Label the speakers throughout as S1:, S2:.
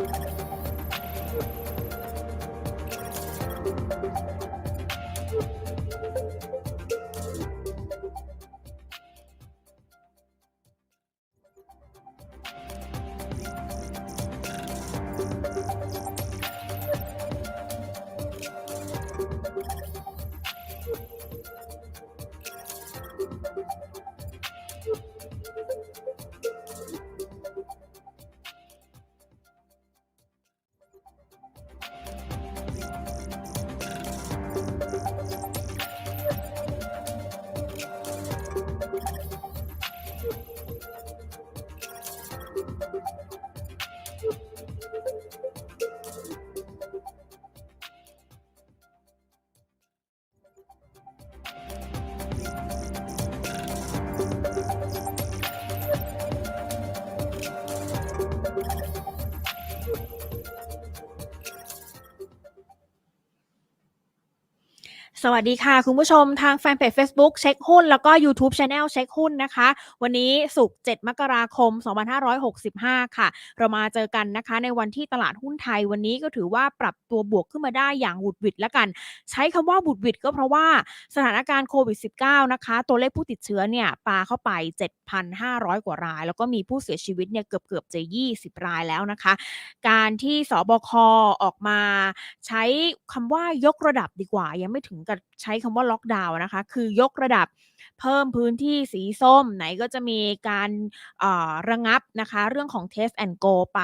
S1: Thank you. thank you สวัสดีค่ะ คุณผู้ชมทางแฟนเพจ Facebook เช็คหุ้น แล้วก็ YouTube Channel เช็คหุ้นนะคะ วันนี้ศุกร์7มกราคม 2565 ค่ะ เรามาเจอกันนะคะ ในวันที่ตลาดหุ้นไทยวันนี้ก็ถือว่าปรับตัวบวกขึ้นมาได้อย่างหวุดหวิดแล้วกัน ใช้คำว่าหวุดหวิดก็เพราะว่าสถานการณ์โควิด -19 นะคะ ตัวเลขผู้ติดเชื้อเนี่ยปาเข้าไป 7,500 กว่าราย แล้วก็มีผู้เสียชีวิตเนี่ยเกือบๆจะ 20 รายแล้วนะคะ การที่สบคออกมาใช้คำว่ายกระดับดีกว่ายังไม่ถึงกับใช้คำว่าล็อกดาวน์นะคะ คือยกระดับเพิ่มพื้นที่สีส้มไหนก็จะมีการระงับนะคะ เรื่องของ Test and Go ไป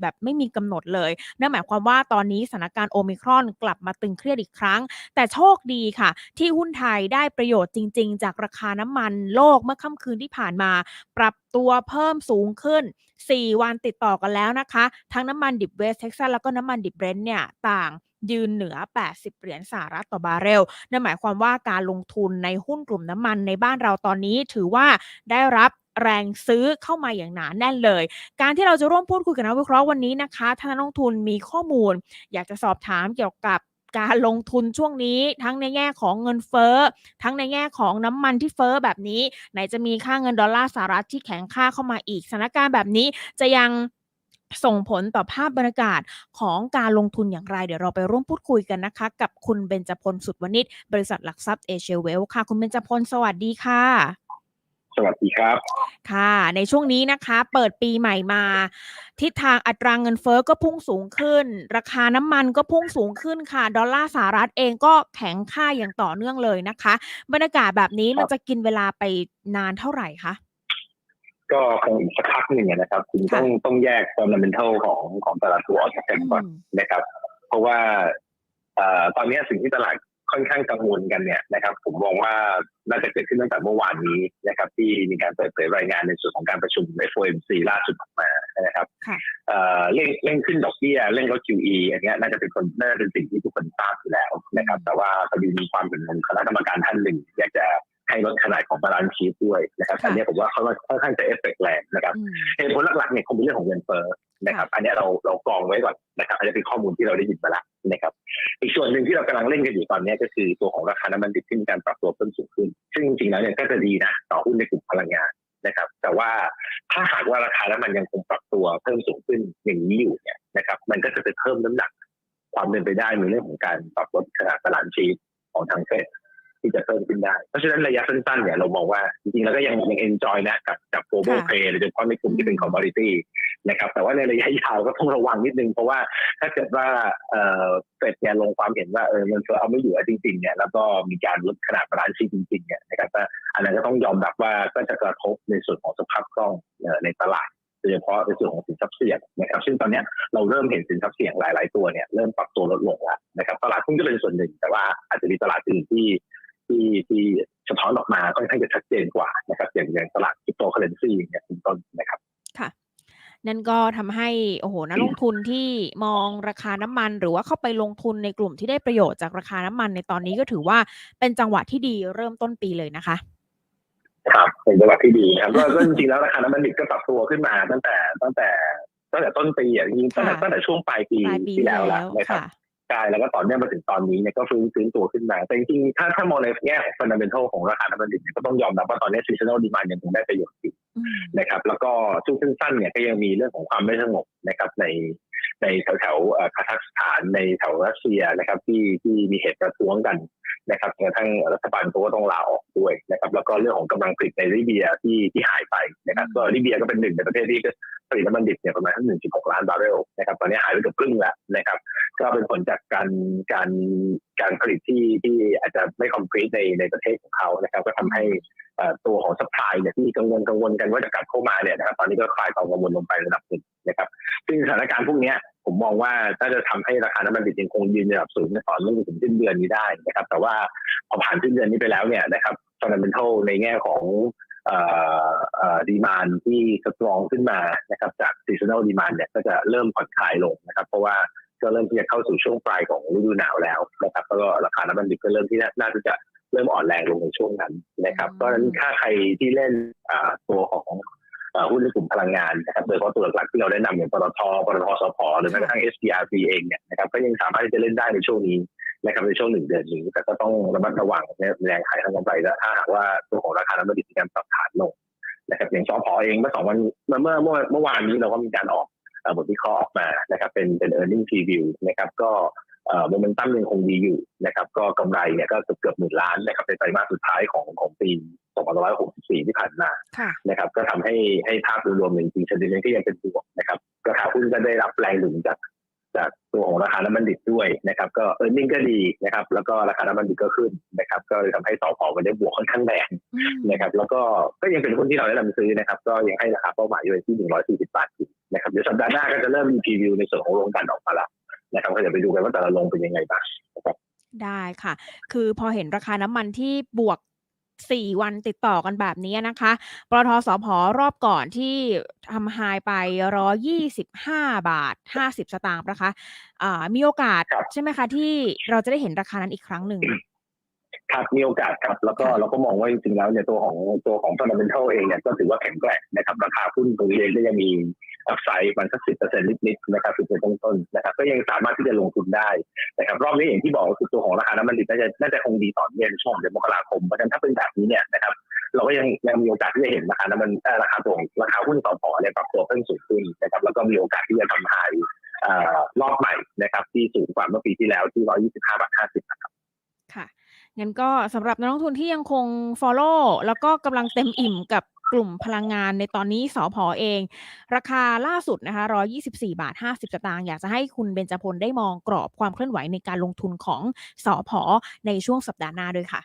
S1: แบบไม่มีกำหนดเลยนั่นหมายความว่าตอนนี้สถานการณ์โอมิครอนกลับมาตึงเครียดอีกครั้ง แต่โชคดีค่ะ ที่หุ้นไทยได้ประโยชน์จริง ๆ จากราคาน้ำมันโลกเมื่อค่ำคืนที่ผ่านมา ปรับตัวเพิ่มสูงขึ้น 4 วันติดต่อกันแล้วนะคะ ทั้งน้ำมันดิบเวสเท็กซัสแล้วก็น้ำมันดิบเบรนท์เนี่ยต่าง ยืนเหนือ 80 เหรียญสหรัฐต่อบาร์เรล นั่นหมายความว่าการลงทุนในหุ้นกลุ่มน้ำมันในบ้านเราตอนนี้ถือว่าได้รับแรงซื้อเข้ามาอย่างหนาแน่นเลย การที่เราจะร่วมพูดคุยกับนักวิเคราะห์วันนี้นะคะท่านนักลงทุนมีข้อมูล อยากจะสอบถามเกี่ยวกับการลงทุนช่วงนี้ทั้งในแง่ของเงินเฟ้อ ทั้งในแง่ของน้ำมันที่เฟ้อแบบนี้ ไหนจะมีค่าเงินดอลลาร์สหรัฐที่แข็งค่าเข้ามาอีกสถานการณ์แบบนี้จะยัง ส่งผลต่อภาพบรรยากาศของการลงทุนอย่างไร เดี๋ยวเราไปร่วมพูดคุยกันนะคะ กับคุณเบญจพลสุดวณิชบริษัทหลักทรัพย์เอเชียเวลค่ะ คุณเบญจพลสวัสดีค่ะ
S2: สวัสดีครับ
S1: ค่ะ ในช่วงนี้นะคะ เปิดปีใหม่มา ทิศทางอัตราเงินเฟ้อก็พุ่งสูงขึ้น ราคาน้ำมันก็พุ่งสูงขึ้นค่ะ ดอลลาร์สหรัฐเองก็แข็งค่าอย่างต่อเนื่องเลยนะคะ บรรยากาศแบบนี้มันจะกินเวลาไปนานเท่าไหร่คะ
S2: ก็คงอีกสักพักหนึ่งอะนะครับ คุณต้องต้องแยก fundamental ของของตลาดตัวออกจากกันก่อน
S1: อืม
S2: นะครับ เพราะว่าเอ่อตอนนี้สิ่งที่ตลาดค่อนข้างกังวลกันเนี่ยนะครับ ผมมองว่าน่าจะเกิดขึ้นตั้งแต่เมื่อวานนี้นะครับ ที่มีการเปิดเผยรายงานในส่วนของการประชุม FOMC ล่าสุดออกมานะครับ
S1: ค่ะ
S2: เอ่อเร่งเร่งขึ้นดอกเบี้ยเร่งลด QE อันเนี้ยน่าจะเป็นคนน่าจะเป็นสิ่งที่ทุกคนทราบอยู่แล้วนะครับ แต่ว่าพอดีมีความเห็นของคณะกรรมการท่านหนึ่งอยากจะ ให้ลดขนาดของบาลานซ์ชีทด้วยนะครับ
S1: ค่ะ
S2: อันเนี้ยผมว่าเขาค่อนข้างจะเอฟเฟกต์แรงนะครับ
S1: อืม
S2: เหตุผลหลักๆเนี่ยคงเป็นเรื่องของเงินเฟ้อนะครับ อันเนี้ยเราเรากรองไว้ก่อนนะครับ อันนี้เป็นข้อมูลที่เราได้ยินมาแล้วนะครับ อีกส่วนหนึ่งที่เรากำลังเล่นกันอยู่ตอนเนี้ยก็คือตัวของราคาน้ำมันดิบที่มีการปรับตัวเพิ่มสูงขึ้น ซึ่งจริงๆแล้วเนี่ยก็จะดีนะต่อหุ้นในกลุ่มพลังงานนะครับ แต่ว่าถ้าหากว่าราคาน้ำมันยังคงปรับตัวเพิ่มสูงขึ้นอย่างนี้อยู่เนี่ยนะครับ มันก็จะไปเพิ่มน้ำหนักความเป็นไปได้ในเรื่องของการปรับลดขนาดตลาดชีทของทางเฟด ที่จะเพิ่มขึ้นได้ เพราะฉะนั้นระยะสั้นๆเนี่ยเรามองว่าจริงๆแล้วก็ยังยังเอนจอยนะกับกับ global
S1: ค่ะ
S2: play โดยเฉพาะในกลุ่มที่เป็น
S1: อืม
S2: commodity นะครับแต่ว่าในระยะยาวก็ต้องระวังนิดนึง เพราะว่าถ้าเกิดว่าเอ่อเฟดเนี่ยลงความเห็นว่าเออมันเฟ้อเอาไม่อยู่แล้วจริงๆเนี่ยแล้วก็มีการลดขนาดบาลานซ์ชีทจริงๆเนี่ยนะครับว่าอันนั้นก็ต้องยอมรับว่าก็จะกระทบในส่วนของสภาพคล่องเอ่อในตลาดโดยเฉพาะในส่วนของสินทรัพย์เสี่ยงนะครับ ซึ่งตอนเนี้ยเราเริ่มเห็นสินทรัพย์เสี่ยงหลาย ๆ ตัวเนี่ยเริ่มปรับตัวลดลงแล้วนะครับ ตลาดหุ้นก็เป็นส่วนหนึ่ง แต่ว่าอาจจะมีตลาดอื่นที่ ที่ที่สะท้อนออกมาค่อนข้างจะชัดเจนกว่านะครับอย่างอย่างตลาดคริปโตเคอเรนซีเนี่ยเป็นต้นนะครับ
S1: ค่ะ นั่นก็ทำให้โอ้โหนักลงทุนที่มองราคาน้ำมัน หรือว่าเข้าไปลงทุนในกลุ่มที่ได้ประโยชน์จากราคาน้ำมันในตอนนี้ก็ถือว่าเป็นจังหวะที่ดีเริ่มต้นปีเลยนะคะ
S2: ครับเป็นจังหวะที่ดีนะครับก็ก็จริงๆแล้วราคาน้ำมันดิบก็ปรับตัวขึ้นมาตั้งแต่ตั้งแต่ตั้งแต่ต้นปีอะจริงๆตั้งแต่
S1: ค่ะ
S2: ตั้งแต่ช่วงปลายปี
S1: ปลายปี
S2: ที่แล้ว
S1: แล้
S2: แล้ว
S1: ว
S2: นะครับ
S1: ค่ะ
S2: ใช่แล้วก็ต่อเนื่องมาถึงตอนนี้เนี่ยก็ฟื้นฟื้นตัวขึ้นมา แต่จริงๆ ถ้าถ้ามองในแง่ของ fundamental ของราคาน้ำมันดิบเนี่ยก็ต้องยอมรับว่าตอนนี้ seasonal demand ยังคงได้ประโยชน์อยู่
S1: อืม
S2: นะครับ แล้วก็ช่วงสั้นๆเนี่ยก็ยังมีเรื่องของความไม่สงบนะครับในในแถวแถวๆเอ่อคาซัคสถานในแถวรัสเซียนะครับ ที่ที่มีเหตุประท้วงกันนะครับจนกระทั่งรัฐบาลเขาก็ต้องลาออกด้วยนะครับ แล้วก็เรื่องของกำลังผลิตในลิเบียที่ที่หายไปนะครับ ก็ลิเบียก็เป็นหนึ่งในประเทศที่ผลิตน้ำมันดิบเนี่ยประมาณทั้ง1.6ล้านบาร์เรลนะครับตอนนี้หายไปเกือบครึ่งแล้วนะครับ ก็เป็นผลจากการการการผลิตที่ที่อาจจะไม่คอมพลีทในในประเทศของเขานะครับ ก็ทำให้อ่อตัวของซัพพลายเนี่ยที่กังวลกังวลกันว่าจะกลับเข้ามาเนี่ยนะครับตอนนี้ก็คลายความกังวลลงไประดับหนึ่งนะครับ ซึ่งสถานการณ์พวกนี้ผมมองว่าน่าจะทำให้ราคาน้ำมันดิบยังคงยืนระดับสูงในต่อเนื่องจนถึงสิ้นเดือนนี้ได้นะครับ แต่ว่าพอผ่านสิ้นเดือนนี้ไปแล้วเนี่ยนะครับฟันดัมเบลทัลในแง่ของเอ่อเอ่อดีมานที่สตรองขึ้นมานะครับจากซีซัน a ลดีมานเนี่ยก็จะเริ่มผ่อนคลายลงนะครับ เพราะว่า ก็เริ่มที่จะเข้าสู่ช่วงปลายของฤดูหนาวแล้วนะครับแล้วก็ราคาน้ำมันดิบก็เริ่มที่น่าจะเริ่มอ่อนแรงลงในช่วงนั้นนะครับเพราะฉะนั้นถ้าใครที่เล่นตัวของหุ้นในกลุ่มพลังงานนะครับโดยเฉพาะตัวหลักๆที่เราได้นำอย่างปตทปตทสพหรือแม้กระทั่ง SPRC เองเนี่ยนะครับก็ยังสามารถที่จะเล่นได้ในช่วงนี้นะครับในช่วงหนึ่งเดือนนี้แต่ก็ต้องระมัดระวังในแรงขายทางกำไรและถ้าหากว่าตัวของราคาน้ำมันดิบมีการปรับฐานลงนะครับอย่างสพเองเมื่อสองวันเมื่อเมื่อเมื่อวานนี้เราก็มีการออก บทวิเคราะห์ออกมานะครับเป็นเป็น earning preview นะครับก็โมเมนตัมยังคงดีอยู่นะครับก็กำไรเนี่ยก็เกือบเกือบหมื่นล้านนะครับในไตรมาสสุดท้ายของของปี 2564 ที่ผ่านมา
S1: ค่ะ
S2: นะครับก็ทำให้ให้ภาพรวมๆจริงๆเซนติเมนต์ก็ยังเป็นบวกนะครับราคาหุ้นก็ได้รับแรงหนุนจาก จากตัวของราคาน้ำมันดิบด้วยนะครับ ก็เออร์เน็งก็ดีนะครับ แล้วก็ราคาน้ำมันดิบก็ขึ้นนะครับ ก็เลยทำให้ต่อพอมันได้บวกค่อนข้างแรง
S1: อืม
S2: นะครับ แล้วก็ก็ยังเป็นหุ้นที่เราแนะนำซื้อนะครับ ก็ยังให้ราคาเป้าหมายอยู่ที่140บาทอยู่นะครับเดี๋ยวสัปดาห์หน้าก็จะเริ่มมีพรีวิวในส่วนของโรงกลันออกมาแล้วนะครับก็เดี๋ยวไปดูกันว่าแต่ละโรงเป็นยังไงบ้าง
S1: ได้ค่ะ คือพอเห็นราคาน้ำมันที่บวก 4 วันติดต่อกันแบบนี้นะคะปตทสพรอบก่อนที่ทำไฮไป 125 บาท 50 สตางค์นะคะอ่ามีโอกาส
S2: ครับ
S1: ใช่ไหมคะ ที่เราจะได้เห็นราคานั้นอีกครั้งหนึ่ง
S2: ครับมีโอกาสครับแล้วก็
S1: ค่ะ
S2: เราก็มองว่าจริงๆแล้วเนี่ยตัวของตัวของ fundamental เองเนี่ยก็ถือว่าแข็งแกร่งนะครับราคาหุ้นตรงนี้เองก็ยังมีอัพไซด์มันสักสิบเปอร์เซ็นต์นิดๆนะครับสิบเปอร์เซ็นต์ต้นๆนะครับก็ยังสามารถที่จะลงทุนได้นะครับรอบนี้อย่างที่บอกก็คือตัวของราคาน้ำมันดิบน่าจะน่าจะคงดีต่อเนื่องช่วงเดือนมกราคมเพราะฉะนั้นถ้าเป็นแบบนี้เนี่ยนะครับเราก็ยังยังมีโอกาสที่จะเห็นราคาน้ำมันเอ่อราคาตัวของราคาหุ้นต่อพอเนี่ยปรับตัวเพิ่มสูงขึ้นนะครับแล้วก็มีโอกาสที่จะทำไฮเอ่อรอบใหม่นะครับที่สูงกว่าเมื่อปีที่แล้วที่ 125บาท50นะครับ
S1: ค่ะ งั้นก็สำหรับนักลงทุนที่ยังคง follow แล้วก็กำลังเต็มอิ่มกับกลุ่มพลังงานในตอนนี้สอพอเอง ราคาล่าสุดนะคะ124 บาท 50สตางค์อยากจะให้คุณเบญจพลได้มองกรอบความเคลื่อนไหวในการลงทุนของสอพอในช่วงสัปดาห์หน้าด้วยค่ะ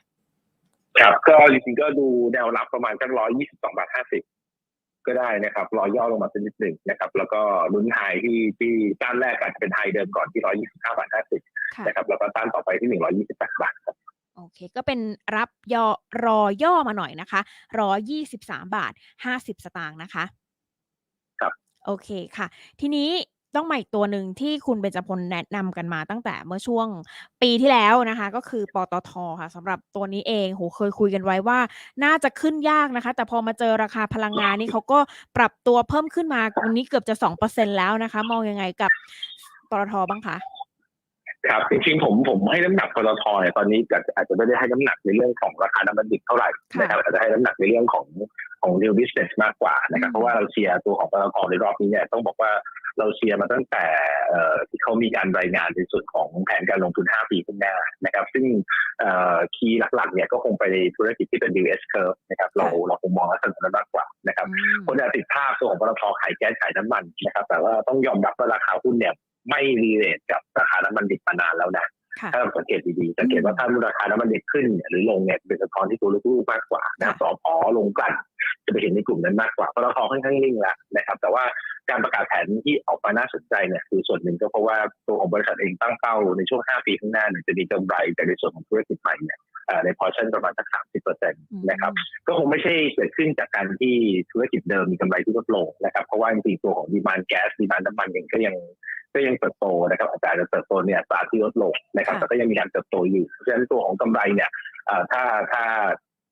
S2: ครับ ก็จริงๆก็ดูแนวรับประมาณสักร้อยยี่สิบสองบาทห้าสิบก็ได้นะครับรอย่อลงมาสักนิดหนึ่งนะครับ แล้วก็ลุ้นไฮที่ที่ต้านแรกอาจจะเป็นไฮเดิมก่อนที่ร้อยยี่สิบห้าบาทห้าสิบ
S1: ค่ะ
S2: นะครับ แล้วก็ต้านต่อไปที่หนึ่งร้อยยี่สิบแปดบาทครับ
S1: โอเค ก็เป็นรับยอรอย่อมาหน่อยนะคะ123บาท50สตางค์นะคะ
S2: ครับ
S1: โอเคค่ะ ทีนี้ต้องมาอีกตัวหนึ่งที่คุณเบญจพลแนะนำกันมาตั้งแต่เมื่อช่วงปีที่แล้วนะคะ ก็คือปตทค่ะสำหรับตัวนี้เองโหเคยคุยกันไว้ว่า น่าจะขึ้นยากนะคะ แต่พอมาเจอราคาพลังงานนี่เขาก็ปรับตัวเพิ่มขึ้นมาวันนี้เกือบจะ2%แล้วนะคะ มองยังไงกับปตทบ้างคะ
S2: ครับจริงๆผมผมให้น้ำหนักปตทเนี่ยตอนนี้อาจจะอาจจะไม่ได้ให้น้ำหนักในเรื่องของราคาน้ำมันดิบเท่าไหร่
S1: ค่ะ
S2: นะครับอาจจะให้น้ำหนักในเรื่องของของ new business มากกว่านะครับ
S1: อืม
S2: เพราะว่าเราเชียร์ตัวของปตทในรอบนี้เนี่ยต้องบอกว่าเราเชียร์มาตั้งแต่เอ่อที่เขามีการรายงานในส่วนของแผนการลงทุน 5 ปีข้างหน้านะครับ ซึ่งคีย์หลักๆเนี่ยก็คงไปในธุรกิจที่เป็น US curve นะครับเราเราคงมองลักษณะนั้นมากกว่านะครับ
S1: อืม
S2: คนอาจติดภาพตัวของปตทขายแก๊สขายน้ำมันนะครับ แต่ว่าต้องยอมรับว่าราคาหุ้นเนี่ย ไม่รีเลทกับราคาน้ำมันดิบมานานแล้วนะ
S1: ค่ะ
S2: ถ้าเราสังเกตดีๆสังเกตว่าถ้าราคาน้ำมันดิบขึ้นเนี่ยหรือลงเนี่ยเป็นสะท้อนที่ตัวลูกๆมากกว่านะครับสอพอลงกลั่นจะไปเห็นในกลุ่มนั้นมากกว่าปตทค่อนข้างนิ่งแล้วนะครับ แต่ว่าการประกาศแผนที่ออกมาน่าสนใจเนี่ยคือส่วนหนึ่งก็เพราะว่าตัวของบริษัทเองตั้งเป้าในช่วง 5 ปีข้างหน้าเนี่ยจะมีกำไรจากในส่วนของธุรกิจใหม่เนี่ยเอ่อ ในพอชั่นประมาณสัก30เปอร์เซ็นต์นะครับ ก็คงไม่ใช่เกิดขึ้นจากการที่ธุรกิจเดิมมีกำไรที่ลดลงนะครับ เพราะว่าจริงๆตัวของดีมานแก๊สดีมานน้ำมันเองก็ยังก็ยังเติบโตนะครับอาจจะเติบโตเนี่ยอัตราที่ลดลงนะครับ
S1: ค่ะ
S2: แต่ก็ยังมีการเติบโตอยู่เพราะฉะนั้นตัวของกำไรเนี่ยเอ่อถ้าถ้า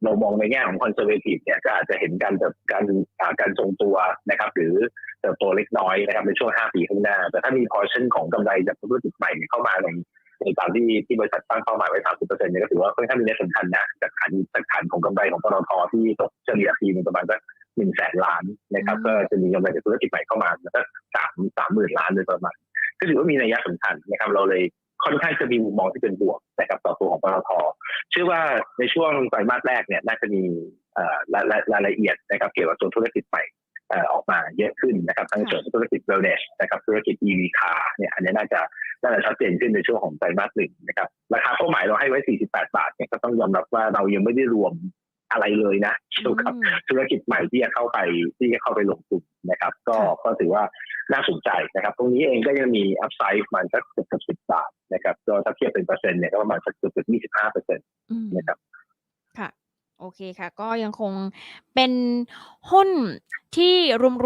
S2: เรามองในแง่ของคอนเซอร์เวทีฟเนี่ยก็อาจจะเห็นการเติบการอ่าการทรงตัวนะครับ หรือเติบโตเล็กน้อยนะครับในช่วง 5 ปีข้างหน้า แต่ถ้ามีพอชั่นของกำไรจากธุรกิจใหม่เนี่ยเข้ามาในใน ตามที่ที่บริษัทตั้งเป้าหมายไว้ 30%เนี่ยก็ถือว่าค่อนข้างมีนัยสำคัญนะจากฐานจากฐานของกำไรของปตทที่ตกเฉลี่ยปีนึงประมาณสักหนึ่งแสนล้านนะครับก็จะมีกำไรจากธุรกิจใหม่เข้ามาแล้วก็สามสามหมื่นล้านโดยประมาณก็ถือว่ามีนัยสำคัญนะครับเราเลยค่อนข้างจะมีมุมมองที่เป็นบวกนะครับต่อตัวของปตทเชื่อว่าในช่วงไตรมาสแรกเนี่ยน่าจะมีรายละเอียดนะครับเกี่ยวกับตัวธุรกิจใหม่ อ่อออกมาเยอะขึ้นนะครับทั้ง
S1: ค่ะ
S2: ส่วนธุรกิจ wellness นะครับธุรกิจ EV car เนี่ยอันนี้น่าจะน่าจะชัดเจนขึ้นในช่วงของไตรมาสหนึ่งนะครับราคาเป้าหมายเราให้ไว้ 48 บาทเนี่ยก็ต้องยอมรับว่าเรายังไม่ได้รวมอะไรเลยนะเกี่ยวกับ
S1: อืม
S2: ธุรกิจใหม่ที่จะเข้าไปที่จะเข้าไปลงทุนนะครับ ก็
S1: ค่ะ
S2: ก็ถือว่าน่าสนใจนะครับ ตรงนี้เองก็ยังมีอัพไซด์ประมาณสักเกือบสิบบาทนะครับก็ถ้าเทียบเป็นเปอร์เซ็นต์เนี่ยก็ประมาณสักเกือบเกือบยี่สิบห้าเปอร์เซ็นต์
S1: อืม
S2: นะครับ
S1: ค่ะ โอเคค่ะ ก็ยังคงเป็นหุ้นที่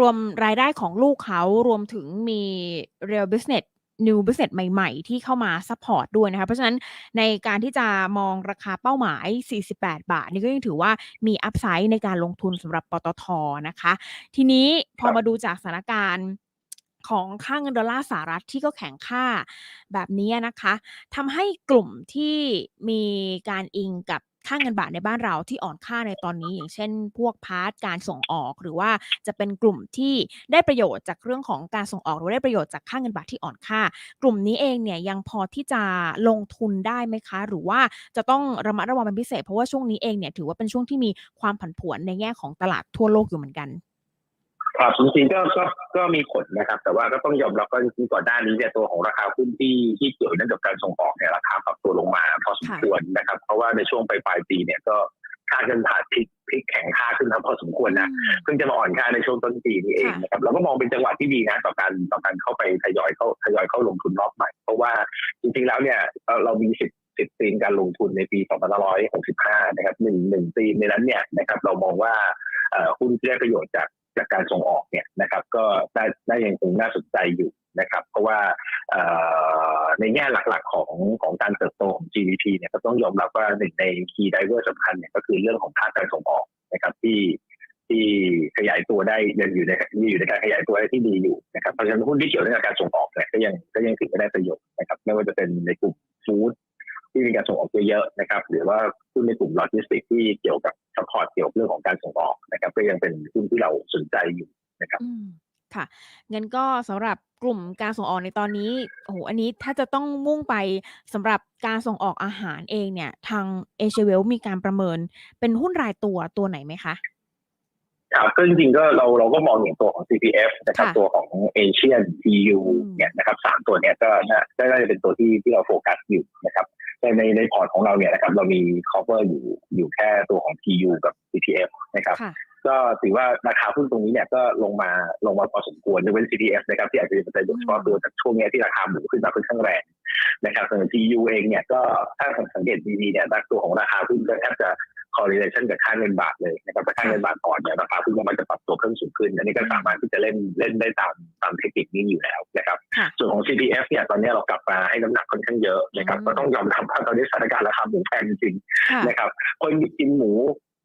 S1: รวมๆรายได้ของลูกเขารวมถึงมี real business new business ใหม่ๆ ที่เข้ามาซัพพอร์ตด้วยนะคะ เพราะฉะนั้นในการที่จะมองราคาเป้าหมาย 48 บาท นี่ก็ยังถือว่ามีอัพไซด์ในการลงทุนสำหรับปตทนะคะ ทีนี้พอ
S2: ครับ
S1: มาดูจากสถานการณ์ของค่าเงินดอลลาร์สหรัฐที่ก็แข็งค่าแบบนี้นะคะทำให้กลุ่มที่มีการอิงกับ ค่าเงินบาทในบ้านเราที่อ่อนค่าในตอนนี้ อย่างเช่น พวกพาร์ทการส่งออก หรือว่าจะเป็นกลุ่มที่ได้ประโยชน์จากเรื่องของการส่งออกหรือได้ประโยชน์จากค่าเงินบาทที่อ่อนค่า กลุ่มนี้เองเนี่ยยังพอที่จะลงทุนได้ไหมคะ หรือว่าจะต้องระมัดระวังเป็นพิเศษเพราะว่าช่วงนี้เองเนี่ยถือว่าเป็นช่วงที่มีความผันผวนในแง่ของตลาดทั่วโลกอยู่เหมือนกัน
S2: ครับจริงๆก็ก็ก็มีผลนะครับ แต่ว่าก็ต้องยอมรับว่าจริงๆก่อนหน้านี้เนี่ยตัวของราคาหุ้นที่ที่เกี่ยวเนื่องกับการส่งออกเนี่ยราคาปรับตัวลงมาพอสมควรนะครับ เพราะว่าในช่วงปลายๆปีเนี่ยก็ค่าเงินบาทพลิกพลิกแข็งค่าขึ้นมาพอสมควรนะเพิ่งจะมาอ่อนค่าในช่วงต้นปีนี้เอง
S1: ค่ะ
S2: นะครับเราก็มองเป็นจังหวะที่ดีนะต่อการต่อการเข้าไปทยอยเข้าทยอยเข้าลงทุนรอบใหม่ เพราะว่าจริงๆแล้วเนี่ยเราเรามีสิบสิบธีมการลงทุนในปี 2565 นะครับหนึ่งหนึ่งธีมในนั้นเนี่ยนะครับ เรามองว่าเอ่อหุ้นที่ได้ประโยชน์จาก จากการส่งออกเนี่ยนะครับก็ได้ได้ยังคงน่าสนใจอยู่นะครับเพราะว่าในแง่หลักๆของของการเติบโตของ GDP เนี่ยก็ต้องยอมรับว่าหนึ่งใน key driver สำคัญเนี่ยก็คือเรื่องของภาคการส่งออกนะครับที่ที่ขยายตัวได้ยังอยู่ในอยู่ในการขยายตัวได้ที่ดีอยู่นะครับเพราะฉะนั้นหุ้นที่เกี่ยวเนื่องกับการส่งออกเนี่ยก็ยังก็ยังถือว่าได้ประโยชน์นะครับไม่ว่าจะเป็นในกลุ่มฟู้ด ที่มีการส่งออกเยอะๆนะครับ หรือว่าหุ้นในกลุ่มโลจิสติกที่เกี่ยวกับซัพพอร์ตเกี่ยวกับเรื่องของการส่งออกนะครับ ก็ยังเป็นหุ้นที่เราสนใจอยู่นะครับ
S1: อืมค่ะงั้นก็สำหรับกลุ่มการส่งออกในตอนนี้โอ้โหอันนี้ถ้าจะต้องมุ่งไปสำหรับการส่งออกอาหารเองเนี่ย ทางเอเชียเวลมีการประเมินเป็นหุ้นรายตัวตัวไหนไหมคะ
S2: ครับก็จริงๆก็เราเราก็มองอย่างตัวของ CPF นะครับ
S1: ค่ะ
S2: ตัวของ Asian EU
S1: อืม
S2: เนี่ยนะครับสามตัวเนี้ยก็น่าก็น่าจะเป็นตัวที่ที่เราโฟกัสอยู่นะครับ ในในในพอร์ตของเราเนี่ยนะครับเรามี cover อยู่อยู่แค่ตัวของ TU กับ CPF นะครับ
S1: ค่ะ
S2: ก็ถือว่าราคาหุ้นตรงนี้เนี่ยก็ลงมาลงมาพอสมควรยกเว้น CPF นะครับที่อาจจะเป็นปัจจัยโดยเฉพาะตัวจากช่วงเนี้ยที่ราคาหมูขึ้นมาค่อนข้างแรงนะครับส่วน TU เองเนี่ยก็ถ้าสังเกตดีๆเนี่ยตัวของราคาหุ้นก็แทบจะ correlation กับค่าเงินบาทเลยนะครับถ้าค่าเงินบาทอ่อนเนี่ยราคาหุ้นก็มันจะปรับตัวเพิ่มสูงขึ้น อันนี้ก็สามารถที่จะเล่นเล่นได้ตามตามเทคนิคนี้อยู่แล้วนะครับ
S1: ค่ะ
S2: ส่วนของ CPF เนี่ยตอนนี้เรากลับมาให้น้ำหนักค่อนข้างเยอะนะครับ
S1: อืม
S2: ก็ต้องยอมรับว่าตอนนี้สถานการณ์ราคาหมูแพงจริง
S1: ค่ะ
S2: ๆนะครับ คนกินหมู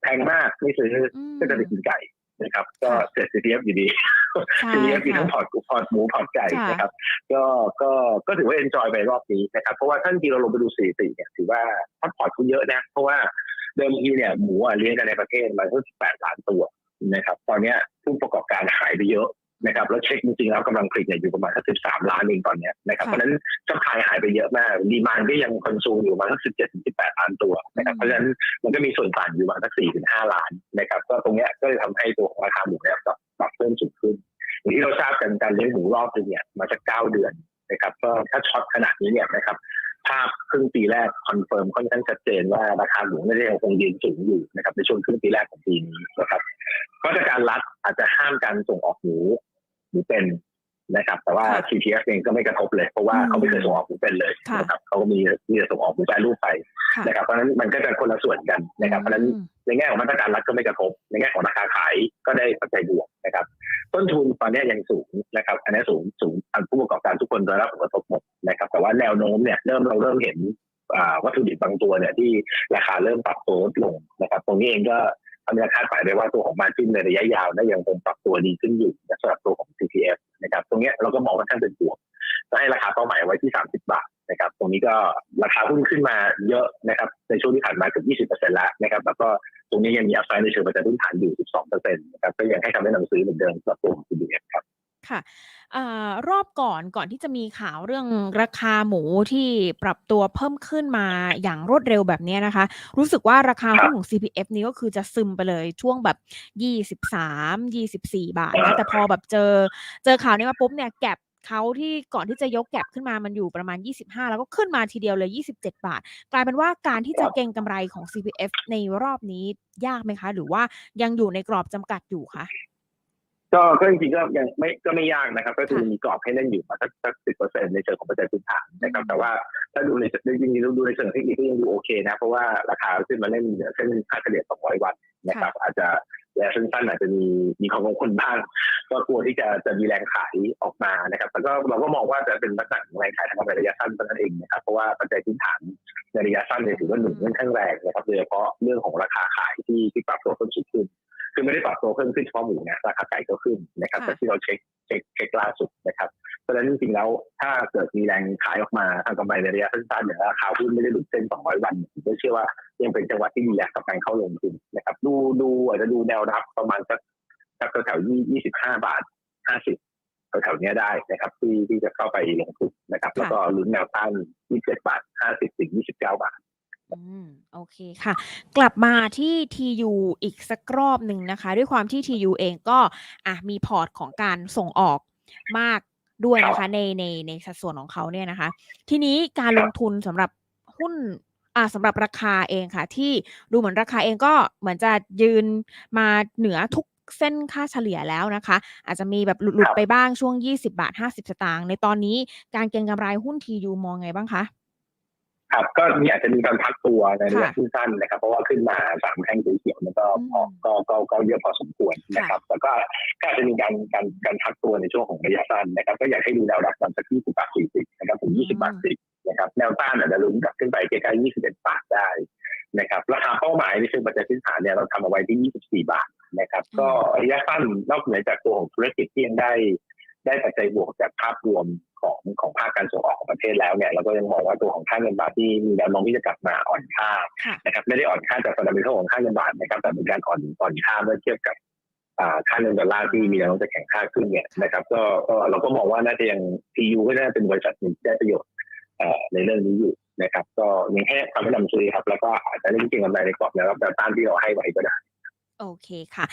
S2: แพงมากไม่ซื้อ
S1: อืม
S2: ก็จะไปกินไก่นะครับ ก็
S1: ค่ะ
S2: เสร็จ CPF อยู่ดี
S1: ใช่
S2: CPF มีทั้ง
S1: ค่ะ
S2: พอร์ตพอร์ตหมูพอร์ตไก่
S1: ค่ะ
S2: นะครับ ก็ก็ก็ถือว่า enjoy ไปรอบนี้นะครับ เพราะว่าท่านทีเราลงไปดูสถิติเนี่ยถือว่าพักพอร์ตคุณเยอะนะเพราะว่าเดิมทีเนี่ยหมูอะเลี้ยงกันในประเทศมาทั้ง18ล้านตัวนะครับ ตอนเนี้ยผู้ประกอบการหายไปเยอะ นะครับแล้วเช็คจริงๆแล้วกำลังผลิตเนี่ยอยู่ประมาณสัก13ล้านเองตอนเนี้ยนะครับ
S1: ค่ะ
S2: เพราะฉะนั้นซัพพลายหายไปเยอะมาก ดีมานก็ยังคอนซูมอยู่ประมาณสัก17ถึง18ล้านตัวนะครับเพราะฉะนั้นมันก็มีส่วนต่างอยู่ประมาณสัก4ถึง5ล้านนะครับก็ตรงเนี้ยก็เลยทำให้ตัวของราคาหมูเนี่ยปรับปรับเพิ่มสูงขึ้นอย่างที่เราทราบกันการเลี้ยงหมูรอบนึงเนี่ยมาจากเก้าเดือนนะครับก็ถ้าช็อตขนาดนี้เนี่ยนะครับภาพครึ่งปีแรกคอนเฟิร์มค่อนข้างชัดเจนว่าราคาหมูไม่ได้ยังคงยืนสูงอยู่นะครับในช่วงครึ่งปีแรกของปีนี้นะครับ มาตรการรัฐอาจจะห้ามการส่งออกหมูหมูเป็นนะครับ แต่ว่า
S1: ค่ะ
S2: CPF เองก็ไม่กระทบเลย เพราะว่า
S1: อืม
S2: เขาไม่เคยส่งออกหมูเป็นเลย
S1: ค่ะ
S2: นะครับเขาก็มีมีแต่ส่งออกหมูแปรรูปไป
S1: ค่ะ
S2: นะครับเพราะฉะนั้นมันก็จะคนละส่วนกันนะครับเพราะฉะนั้น
S1: อืม
S2: ในแง่ของมาตรการรัฐก็ไม่กระทบ ในแง่ของราคาขายก็ได้ปัจจัยบวกนะครับ ต้นทุนตอนนี้ยังสูงนะครับ อันนี้สูงสูงอันผู้ประกอบการทุกคนได้รับผลกระทบหมดนะครับแต่ว่าแนวโน้มเนี่ยเริ่มเราเริ่มเห็นอ่าวัตถุดิบบางตัวเนี่ยที่ราคาเริ่มปรับตัวลดลงนะครับ ตรงนี้เองก็ ทำให้คาดหมายได้ว่าตัวของมาจิ้นในระยะยาวน่ายังคงปรับตัวดีขึ้นอยู่สำหรับตัวของ CPF นะครับ ตรงนี้เราก็มองว่าท่านเป็นบวกก็ให้ราคาเป้าหมายไว้ที่ 30 บาทนะครับ ตรงนี้ก็ราคาหุ้นขึ้นมาเยอะนะครับ ในช่วงที่ผ่านมาเกือบ20%แล้วนะครับ แล้วก็ตรงนี้ยังมีอัพไซด์ในเชิงปัจจัยพื้นฐานอยู่ 12%นะครับ ก็ยังให้คำแนะนำซื้อเหมือนเดิมสำหรับตัวของ CPF ครับ
S1: ค่ะเอ่อรอบก่อนก่อนที่จะมีข่าวเรื่องราคาหมูที่ปรับตัวเพิ่มขึ้นมาอย่างรวดเร็วแบบเนี้ยนะคะ รู้สึกว่าราคา
S2: ครับ
S1: หุ้นของ CPF นี้ก็คือจะซึมไปเลยช่วงแบบ 23 24 บาทนะ แต่พอแบบเจอ เจอข่าวนี้มาปุ๊บเนี่ย แก็บเขาที่ก่อนที่จะยกแก็บขึ้นมามันอยู่ประมาณ 25 แล้วก็ขึ้นมาทีเดียวเลย 27 บาท กลายเป็นว่าการที่จะเก็งกำไรของ CPF ในรอบนี้ยากไหมคะ หรือว่ายังอยู่ในกรอบจำกัดอยู่คะ
S2: ก็ก็จริงๆก็ยังไม่ก็ไม่ยากนะครับ ก็คือ
S1: ค่ะ
S2: มีกรอบให้เล่นอยู่มาสักสักสิบเปอร์เซ็นต์ในเชิงของปัจจัยพื้นฐานนะครับ
S1: อืม
S2: แต่ว่าถ้าดูในจริงๆดูในเชิงเทคนิคก็ยังดูโอเคนะ เพราะว่าราคาขึ้นมาเล่นเหนือเส้นค่าเฉลี่ย200วันนะครับ อาจจะระยะสั้นๆอาจจะมีมีความกังวลบ้างก็กลัวที่จะจะมีแรงขายออกมานะครับแต่ก็เราก็มองว่าจะเป็นลักษณะของแรงขายทางกำไรระยะสั้นเท่านั้นเองนะครับเพราะว่าปัจจัยพื้นฐานในระยะสั้นเนี่ยถือว่าหนุนค่อนข้างแรงนะครับโดยเฉพาะเรื่องของราคาขายที่ที่ปรับตัวเพิ่มสูงขึ้น คือไม่ได้ปรับตัวเพิ่มขึ้นเฉพาะหมูนะราคาไก่ก็ขึ้นนะครับ
S1: ค่ะ
S2: แต่ที่เราเช็คเช็คเช็คล่าสุดนะครับเพราะฉะนั้นจริงๆแล้วถ้าเกิดมีแรงขายออกมาทางกำไรในระยะสั้นๆเนี่ยราคาหุ้นไม่ได้หลุดเส้น 200 วันผมก็เชื่อว่ายังเป็นจังหวะที่ดีแหละกับการเข้าลงทุนนะครับ ดูดูอาจจะดูแนวรับประมาณสักสักแถวๆยี่สิบห้าบาทห้าสิบแถวๆเนี้ยได้นะครับที่ที่จะเข้าไปลงทุนนะครับ แล้วก็ลุ้นแนวต้านยี่สิบเจ็ดบาทห้าสิบถึงยี่สิบเก้าบาท
S1: อืม โอเคค่ะ กลับมาที่ TU อีกสักรอบหนึ่งนะคะ ด้วยความที่ TU เองก็อะมีพอร์ตของการส่งออกมากด้วยนะคะ ในในในสัดส่วนของเขาเนี่ยนะคะ ทีนี้การลงทุนสำหรับหุ้นอ่าสำหรับราคาเองค่ะ ที่ดูเหมือนราคาเองก็เหมือนจะยืนมาเหนือทุกเส้นค่าเฉลี่ยแล้วนะคะ อาจจะมีแบบหลุดๆไปบ้างช่วง 20 บาท 50 สตางค์ในตอนนี้การเก็งกำไรหุ้น TU มองไงบ้างคะ
S2: ครับก็มีอาจจะมีการพักตัวในระยะ
S1: ค่ะ
S2: สั้นๆนะครับ เพราะว่าขึ้นมาสามแท่งสีเขียวมันก็พอ
S1: อืม
S2: ก็ก็ก็เยอะพอสมควรนะครับแล้วก็ก็อาจจะมีการการการพักตัวในช่วงของระยะสั้นนะครับ ก็อยากให้ดูแนวรับตามสักที่สิบบาทสี่สิบนะครับถึงยี่สิบาทสิบนะครับแนวต้านอาจจะลุ้นกลับขึ้นไปใกล้ๆยี่สิบเอ็ดบาทได้นะครับราคาเป้าหมายในเชิงปัจจัยพื้นฐานเนี่ยเราทำเอาไว้ที่ยี่สิบสี่บาทนะครับ ก็ระยะสั้นนอกเหนือจากตัวของธุรกิจที่ยังได้ได้ปัจจัยบวกจากภาพรวม ของของภาคการส่งออกของประเทศแล้วเนี่ยเราก็ยังมองว่าตัวของค่าเงินบาทที่มีแนวโน้มที่จะกลับมาอ่อนค่า
S1: ค่ะ
S2: นะครับไม่ได้อ่อนค่าจากฟันดัมเบลของค่าเงินบาทนะครับแต่เป็นการอ่อนอ่อนค่าเมื่อเทียบกับอ่าค่าเงินดอลลาร์ที่มีแนวโน้มจะแข็งค่าขึ้นเนี่ยนะครับก็ก็เราก็มองว่าน่าจะยัง TU ก็น่าจะเป็นบริษัทหนึ่งที่ได้ประโยชน์เอ่อในเรื่องนี้อยู่นะครับ ก็ยังแค่คำแนะนำซื้อครับ แล้วก็อาจจะเล่นเก็งกำไรในกรอบแนวรับแนวต้านที่เราให้ไว้ก็ได้
S1: โอเคค่ะ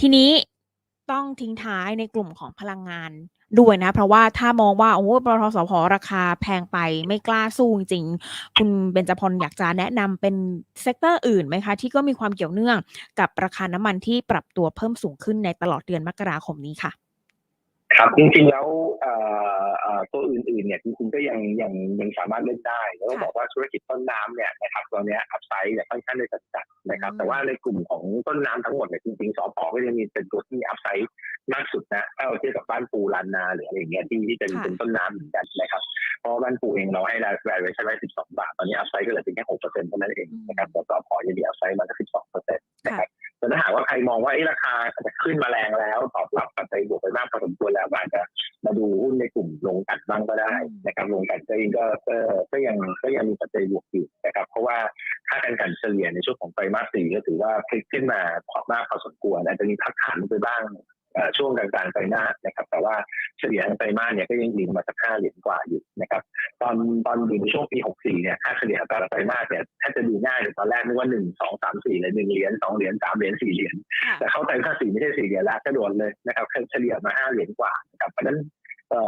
S1: ทีนี้ ต้องทิ้งท้ายในกลุ่มของพลังงานด้วยนะ เพราะว่าถ้ามองว่าโอ้ปตทสพราคาแพงไปไม่กล้าสู้จริง คุณเบญจพลอยากจะแนะนำเป็นเซกเตอร์อื่นไหมคะ ที่ก็มีความเกี่ยวเนื่องกับราคาน้ำมันที่ปรับตัวเพิ่มสูงขึ้นในตลอดเดือนมกราคมนี้ค่ะ
S2: ครับจริงๆแล้วเอ่อเอ่อตัวอื่นๆเนี่ยจริงๆก็ยังยังยังสามารถเล่นได้แล้วก็
S1: ค่ะ
S2: บอกว่าธุรกิจต้นน้ำเนี่ยนะครับตอนเนี้อัพไซด์เนี่ยค่อนข้างได้จัดๆนะครับ
S1: อืม
S2: แต่ว่าในกลุ่มของต้นน้ำทั้งหมดเนี่ยจริงๆสปก็ยังมีเป็นตัวที่อัพไซด์มากสุดนะถ้าเราเทียบกับบ้านปูลานนาหรืออะไรอย่างเงี้ยที่ที่เป็น
S1: ค่ะ
S2: เป็นต้นน้ำเหมือนกันนะครับเพราะว่าบ้านปูเองเราให้รายรายไว้ใช้ไว้12 บาท ตอนนี้อัพไซด์ก็เหลือเพียงแค่6เปอร์เซ็นต์เท่านั้นเองนะครับแต่สปยังมีอัพไซด์มาแค่12เปอร์เซ็นต์นะครับ แต่ถ้าหากว่าใครมองว่าไอ้ราคาจะขึ้นมาแรงแล้วตอบรับปัจจัยบวกไปมากพอสมควรแล้วอาจจะมาดูหุ้นในกลุ่มลงกันบ้างก็ได้นะครับลงกันเองก็ก็ก็ยังก็ยังมีปัจจัยบวกอยู่นะครับเพราะว่าค่าการกันเฉลี่ยในช่วงของไตรมาสสี่ก็ถือว่าพลิกขึ้นมาพอมากพอสมควรอาจจะมีพักฐานไปบ้าง ช่วงกลางๆไตรมาสนะครับแต่ว่าเฉลี่ยทั้งไตรมาสเนี่ยก็ยังยืนมาสักห้าเหรียญกว่าอยู่นะครับตอนตอนอยู่ในช่วงปี64เนี่ยค่าเฉลี่ยอัตราไตรมาสเนี่ยถ้าจะดูง่ายเลยตอนแรกนึกว่า1 2 3 4เลย1เหรียญ2เหรียญ3เหรียญ4เหรียญ
S1: ค่ะ
S2: แต่เข้าไตรมาส4ไม่ใช่4เหรียญละกระโดดเลยนะครับเฉลี่ยมา5เหรียญกว่านะครับเพราะฉะนั้นเอ่อ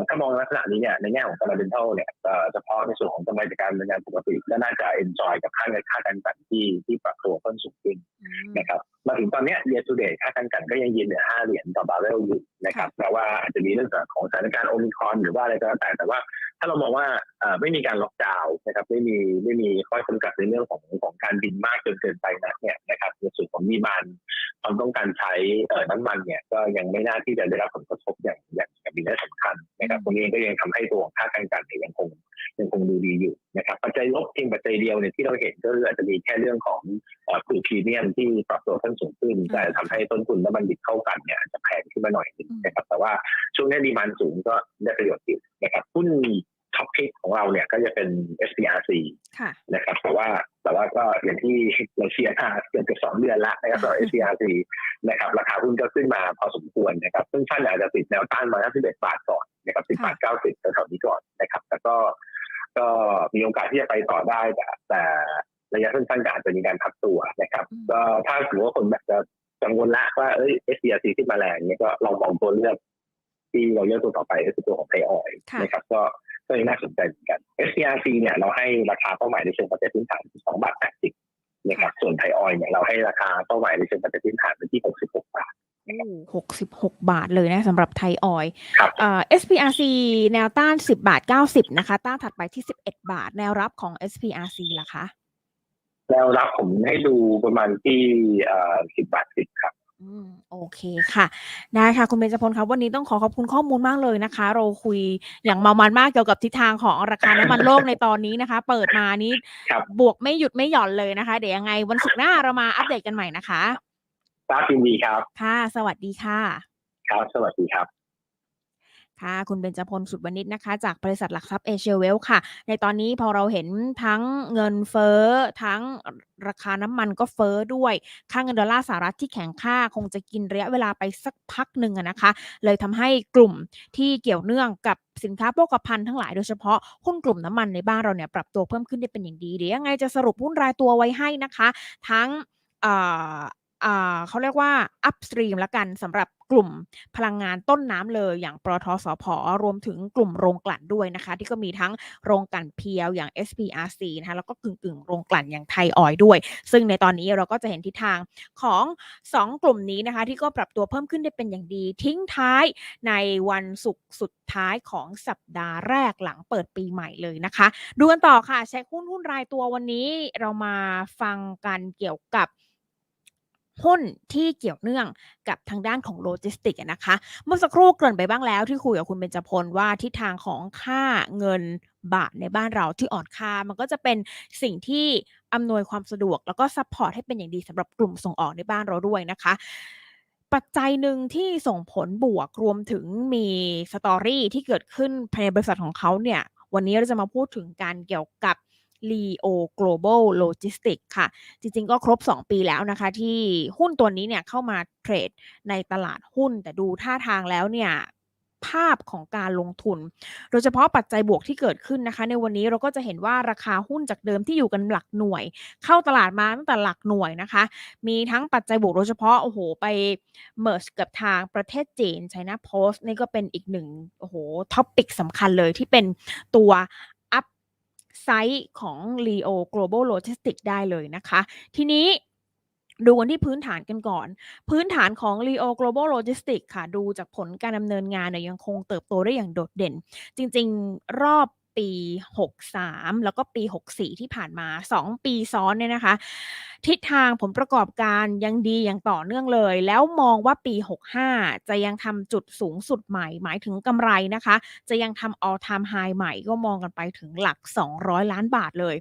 S2: ถ้ามองลักษณะนี้เนี่ยในแง่ของ fundamental เนี่ยเอ่อเฉพาะในส่วนของกำไรจากการดำเนินงานปกติก็น่าจะ enjoy กับค่าเงินค่าการกันที่ที่ปรับตัวเพิ่มสูงขึ้น
S1: อืม
S2: นะครับมาถึงตอนเนี้ย year to date ค่าการกันก็ยังยืนเหนือ5เหรียญต่อบาร์เรลอยู่นะครับแปลว่าอาจจะมีเรื่องของสถานการณ์โอมิครอนหรือว่าอะไรก็แล้วแต่แต่ว่าถ้าเรามองว่าเอ่อไม่มีการล็อกดาวน์นะครับไม่มีไม่มีข้อจำกัดในเรื่องของของการบินมากจนเกินไปนะเนี่ยนะครับในส่วนของมีมานความต้องการใช้เอ่อน้ำมันเนี่ยก็ยังไม่น่าที่จะได้รับผลกระทบอย่างอย่าง อย่างมีนัยสำคัญนะครับตรงนี้ก็ยังทำให้ตัวของค่าการกันเนี่ยยังคงยังคงดูดีอยู่นะครับปัจจัยลบเพียงปัจจัยเดียวเนี่ยที่เราเห็นก็คืออาจจะมีแค่เรื่องของเอ่อครูพรีเมียมที่ปรับตัวเพิ่มสูงขึ้นแต่ทำให้ต้นทุนน้ำมันดิบเข้ากันเนี่ยอาจจะแพงขึ้นมาหน่อยนึงนะครับแต่ว่าช่วงนี้ดีมานสูงก็ได้ประโยชน์อยู่นะครับหุ้น ท็อปพิกของเราเนี่ยก็จะเป็น SPRC
S1: ค่ะ
S2: นะครับแต่ว่าแต่ว่าก็อย่างที่เราเชียร์มาเกือบจะสองเดือนละนะครับสำหรับ SCRC นะครับราคาหุ้นก็ขึ้นมาพอสมควรนะครับซึ่งท่านอาจจะติดแนวต้านมาที่11บาทก่อนนะครับ10บาท90แถวๆนี้ก่อนนะครับแต่ก็ก็มีโอกาสที่จะไปต่อได้แต่แต่ระยะสั้นๆก็อาจจะมีการพักตัวนะครับ
S1: อืม
S2: ก็ถ้าถือว่าคนแบบจะกังวลละว่าเอ้ย SCRC ขึ้นมาแรงเนี่ยก็ลองมองตัวเลือกที่เราเลือกตัวต่อไปก็คือตัวของไทยออยล์
S1: ค่ะ
S2: นะครับก็ ก็ยังน่าสนใจเหมือนกัน SCRC เนี่ยเราให้ราคาเป้าหมายในเชิงปัจจัยพื้นฐานที่2บาท80นะครับส่วนไทยออยล์เนี่ยเราให้ราคาเป้าหมายในเชิงปัจจัยพื้นฐานไปที่ 66 บาท
S1: หกสิบหกบาทเลยนะสำหรับไทยออยล์
S2: ครับ
S1: เอ่อ SPRC แนวต้าน10บาท90นะคะ ต้านถัดไปที่11บาท แนวรับของ SPRC ล่ะคะ
S2: แนวรับผมให้ดูประมาณที่เอ่อ10บาท10ครับ
S1: อืม โอเคค่ะ ได้ค่ะ คุณเบญจพลครับ วันนี้ต้องขอขอบคุณข้อมูลมากเลยนะคะ เราคุยอย่างเมามันมากเกี่ยวกับทิศทางของราคาน้ำมันโลกในตอนนี้นะคะ เปิดมานี้
S2: ครับ
S1: บวกไม่หยุดไม่หย่อนเลยนะคะ เดี๋ยวยังไงวันศุกร์หน้าเรามาอัปเดตกันใหม่นะคะ
S2: ทราบยินดีครับ
S1: ค่ะ สวัสดีค่ะ
S2: ครับ สวัสดีครับ
S1: ค่ะ คุณเบญจพลสุดวณิชนะคะ จากบริษัทหลักทรัพย์เอเชียเวลค่ะ ในตอนนี้พอเราเห็นทั้งเงินเฟ้อ ทั้งราคาน้ำมันก็เฟ้อด้วย ค่าเงินดอลลาร์สหรัฐที่แข็งค่า คงจะกินระยะเวลาไปสักพักหนึ่งนะคะ เลยทำให้กลุ่มที่เกี่ยวเนื่องกับสินค้าโภคภัณฑ์ทั้งหลายโดยเฉพาะหุ้นกลุ่มน้ำมันในบ้านเราเนี่ยปรับตัวเพิ่มขึ้นได้เป็นอย่างดีเดี๋ยวยังไงจะสรุปหุ้นรายตัวไว้ให้นะคะ ทั้งเอ่ออ่าเขาเรียกว่า upstream ละกันสำหรับ กลุ่มพลังงานต้นน้ำเลยอย่างปตทสพรวมถึงกลุ่มโรงกลั่นด้วยนะคะ ที่ก็มีทั้งโรงกลั่นเพียวอย่าง SPRC นะคะแล้วก็กึ่งกึ่งๆโรงกลั่นอย่างไทยออยด้วย ซึ่งในตอนนี้เราก็จะเห็นทิศทางของ 2 กลุ่มนี้นะคะ ที่ก็ปรับตัวเพิ่มขึ้นได้เป็นอย่างดี ทิ้งท้ายในวันศุกร์สุดท้ายของสัปดาห์แรกหลังเปิดปีใหม่เลยนะคะ ดูกันต่อค่ะเช็คหุ้นหุ้นรายตัววันนี้เรามาฟังกันเกี่ยวกับ หุ้นที่เกี่ยวเนื่องกับทางด้านของโลจิสติกส์นะคะ เมื่อสักครู่เกริ่นไปบ้างแล้วที่คุยกับคุณเบญจพลว่าทิศทางของค่าเงินบาทในบ้านเราที่อ่อนค่ามันก็จะเป็นสิ่งที่อำนวยความสะดวก แล้วก็ซัพพอร์ตให้เป็นอย่างดีสำหรับกลุ่มส่งออกในบ้านเราด้วยนะคะปัจจัยหนึ่งที่ส่งผลบวกรวมถึงมีสตอรี่ที่เกิดขึ้นภายในบริษัทของเขาเนี่ย วันนี้เราจะมาพูดถึงการเกี่ยวกับ Leo Global Logistics ค่ะ จริงๆก็ครบ 2 ปีแล้วนะคะ ที่หุ้นตัวนี้เนี่ยเข้ามาเทรดในตลาดหุ้น แต่ดูท่าทางแล้วเนี่ยภาพของการลงทุน โดยเฉพาะปัจจัยบวกที่เกิดขึ้นนะคะ ในวันนี้เราก็จะเห็นว่าราคาหุ้นจากเดิมที่อยู่กันหลักหน่วย เข้าตลาดมาตั้งแต่หลักหน่วยนะคะ มีทั้งปัจจัยบวกโดยเฉพาะโอ้โหไปเมิร์ชกับทางประเทศจีน China Post นี่ก็เป็นอีกหนึ่งโอ้โหท็อปิกสำคัญเลยที่เป็นตัว ไซต์ของ Leo Global Logistics ได้เลยนะคะ ทีนี้ดูกันที่พื้นฐานกันก่อน พื้นฐานของ Leo Global Logistics ค่ะ ดูจากผลการดำเนินงานเนี่ยยังคงเติบโตได้อย่างโดดเด่น จริง ๆ รอบ ปี 63 แล้วก็ปี 64 ที่ผ่านมา 2 ปีซ้อนเนี่ยนะคะ ทิศทางผลประกอบการยังดีอย่างต่อเนื่องเลย แล้วมองว่าปี 65 จะยังทำจุดสูงสุดใหม่ หมายถึงกำไรนะคะ จะยังทำ all time high ใหม่ก็มองกันไปถึงหลัก 200 ล้านบาทเลย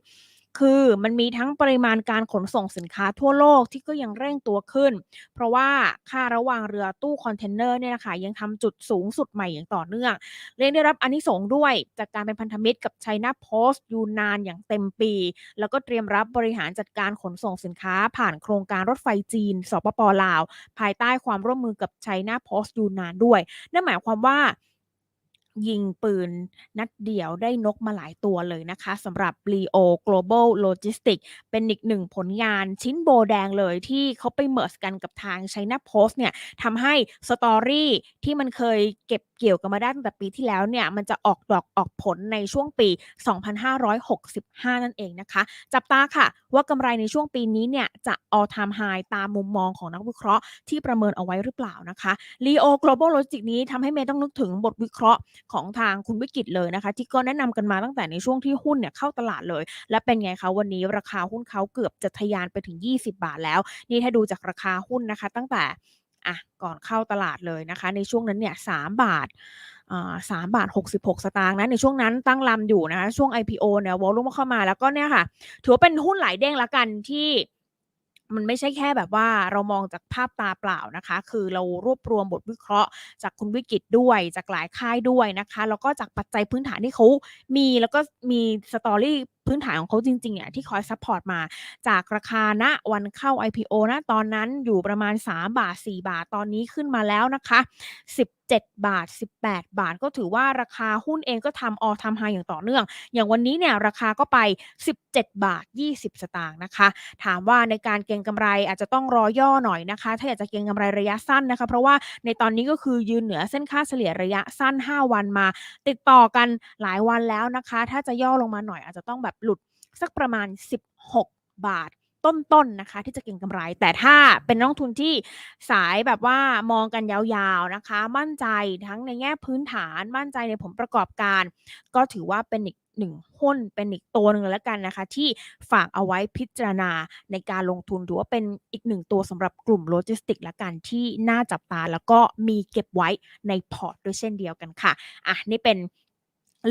S1: คือมันมีทั้งปริมาณการขนส่งสินค้าทั่วโลกที่ก็ยังเร่งตัวขึ้น เพราะว่าค่าระหว่างเรือตู้คอนเทนเนอร์เนี่ยนะคะยังทำจุดสูงสุดใหม่อย่างต่อเนื่อง เรียนได้รับอานิสงส์ด้วย จากการเป็นพันธมิตรกับ China Post อยู่นานอย่างเต็มปี แล้วก็เตรียมรับบริหารจัดการขนส่งสินค้า ผ่านโครงการรถไฟจีน สปปลาว ภายใต้ความร่วมมือกับ China Post อยู่นานด้วย นั่นหมายความว่า ยิงปืนนัดเดียวได้นกมาหลายตัวเลยนะคะสำหรับ Leo Global Logistics เป็นอีกหนึ่งผลงานชิ้นโบแดงเลยที่เขาไปเมิร์สกันกับทาง China Post เนี่ยทำให้สตอรี่ที่มันเคยเก็บเกี่ยวกันมาได้ตั้งแต่ปีที่แล้วเนี่ยมันจะออกดอกออกผลในช่วงปี 2565 นั่นเองนะคะ จับตาค่ะว่ากำไรในช่วงปีนี้เนี่ยจะ all time high ตามมุมมองของนักวิเคราะห์ที่ประเมินเอาไว้หรือเปล่านะคะ Leo Global logic นี้ทำให้เมย์ต้องนึกถึงบทวิเคราะห์ของทางคุณวิกิตเลยนะคะ ที่ก็แนะนำกันมาตั้งแต่ในช่วงที่หุ้นเนี่ยเข้าตลาดเลย และเป็นไงคะวันนี้ราคาหุ้นเขาเกือบจะทะยานไปถึง 20 บาทแล้ว นี่ถ้าดูจากราคาหุ้นนะคะ ตั้งแต่อะก่อนเข้าตลาดเลยนะคะ ในช่วงนั้นเนี่ย3บาท สามบาท66สตางค์นะในช่วงนั้นตั้งลำอยู่นะคะช่วง IPO เนี่ยวอลุ่มเข้ามาแล้วก็เนี่ยค่ะ ถือว่าเป็นหุ้นหลายเด้งละกันที่มันไม่ใช่แค่แบบว่าเรามองจากภาพตาเปล่านะคะ คือเรารวบรวมบทวิเคราะห์ จากคุณวิกิตด้วย จากหลายค่ายด้วยนะคะ แล้วก็จากปัจจัยพื้นฐานที่เขามีแล้วก็มีสตอรี่พื้นฐานของเขาจริงๆอะที่คอยซัพพอร์ตมา จากราคาณวันเข้า IPO นะตอนนั้นอยู่ประมาณ 3 บาท 4 บาทตอนนี้ขึ้นมาแล้วนะคะ 7 บาท 18 บาท ก็ถือว่าราคาหุ้นเองก็ทำออทำไฮอย่างต่อเนื่อง อย่างวันนี้เนี่ยราคาก็ไป 17 บาท 20 สตางค์นะคะ ถามว่าในการเก็งกำไรอาจจะต้องรอย่อหน่อยนะคะ ถ้าอยากจะเก็งกำไรระยะสั้นนะคะ เพราะว่าในตอนนี้ก็คือยืนเหนือเส้นค่าเฉลี่ยระยะสั้น 5 วันมา ติดต่อกันหลายวันแล้วนะคะ ถ้าจะย่อลงมาหน่อยอาจจะต้องแบบหลุดสักประมาณ 16 บาท ต้นๆนนะคะ ที่จะเก็งกำไร แต่ถ้าเป็นนักลงทุนที่สายแบบว่ามองกันยาวๆนะคะ มั่นใจทั้งในแง่พื้นฐาน มั่นใจในผลประกอบการ ก็ถือว่าเป็นอีกหนึ่งหุ้นเป็นอีกตัวหนึ่งแล้วกันนะคะ ที่ฝากเอาไว้พิจารณาในการลงทุนถือว่าเป็นอีกหนึ่งตัวสำหรับกลุ่มโลจิสติกและกันที่น่าจับตาแล้วก็มีเก็บไว้ในพอร์ตด้วยเช่นเดียวกันค่ะอะนี่เป็น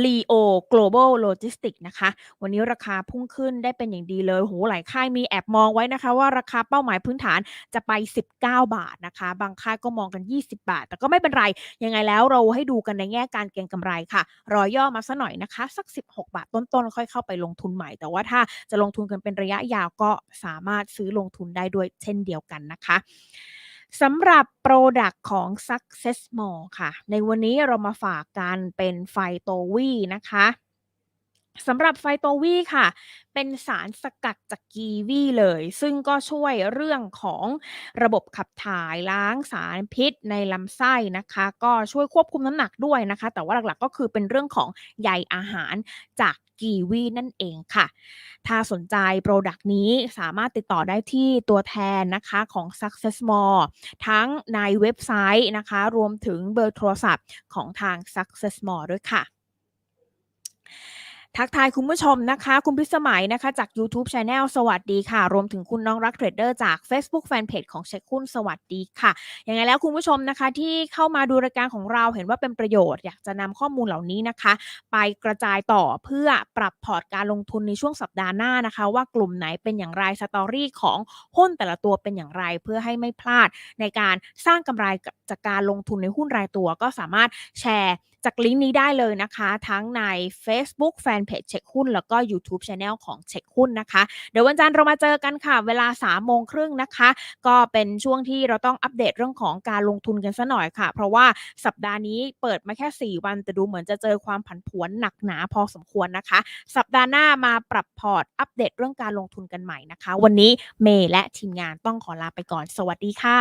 S1: Leo Global Logistics นะคะ วันนี้ราคาพุ่งขึ้นได้เป็นอย่างดีเลยโหหลายค่ายมีแอบมองไว้นะคะ ว่าราคาเป้าหมายพื้นฐานจะไป 19 บาทนะคะ บางค่ายก็มองกัน 20 บาท แต่ก็ไม่เป็นไร ยังไงแล้วเราให้ดูกันในแง่การเก็งกำไรค่ะ รอย่อมาซะหน่อยนะคะ สัก 16 บาทต้นๆ ค่อยเข้าไปลงทุนใหม่ แต่ว่าถ้าจะลงทุนกันเป็นระยะยาวก็สามารถซื้อลงทุนได้ด้วยเช่นเดียวกันนะคะ สำหรับโปรดักต์ของ Success More ค่ะ ในวันนี้เรามาฝากกันเป็นไฟโตวีนะคะ สำหรับไฟโตวีค่ะ เป็นสารสกัดจากกีวีเลย ซึ่งก็ช่วยเรื่องของระบบขับถ่ายล้างสารพิษในลำไส้นะคะ ก็ช่วยควบคุมน้ำหนักด้วยนะคะ แต่ว่าหลักๆก็คือเป็นเรื่องของใยอาหารจากกีวีนั่นเองค่ะ ถ้าสนใจโปรดักต์นี้สามารถติดต่อได้ที่ตัวแทนนะคะของ Success Mall ทั้งในเว็บไซต์นะคะ รวมถึงเบอร์โทรศัพท์ของทาง Success Mall ด้วยค่ะ ทักทายคุณผู้ชมนะคะ คุณพิสมัยนะคะจาก YouTube Channel สวัสดีค่ะ รวมถึงคุณน้องรักเทรดเดอร์จาก Facebook Fanpage ของเช็คหุ้นสวัสดีค่ะยังไงแล้วคุณผู้ชมนะคะที่เข้ามาดูรายการของเราเห็นว่าเป็นประโยชน์ อยากจะนำข้อมูลเหล่านี้นะคะ ไปกระจายต่อเพื่อปรับพอร์ตการลงทุนในช่วงสัปดาห์หน้านะคะ ว่ากลุ่มไหนเป็นอย่างไรสตอรี่ของหุ้นแต่ละตัวเป็นอย่างไรเพื่อให้ไม่พลาดในการสร้างกำไรจากการลงทุนในหุ้นรายตัวก็สามารถแชร์ จากลิงก์นี้ได้เลยนะคะ ทั้งใน Facebook Fanpage เช็คหุ้น แล้วก็ YouTube Channel ของเช็คหุ้นนะคะ เดี๋ยววันจันทร์เรามาเจอกันค่ะเวลา3โมงครึ่งนะคะ ก็เป็นช่วงที่เราต้องอัปเดตเรื่องของการลงทุนกันซะหน่อยค่ะ เพราะว่าสัปดาห์นี้เปิดมาแค่ 4 วัน แต่ดูเหมือนจะเจอความผันผวนหนักหนาพอสมควรนะคะ สัปดาห์หน้ามาปรับพอร์ตอัปเดตเรื่องการลงทุนกันใหม่นะคะ วันนี้เมย์และทีมงานต้องขอลาไปก่อน สวัสดีค่ะ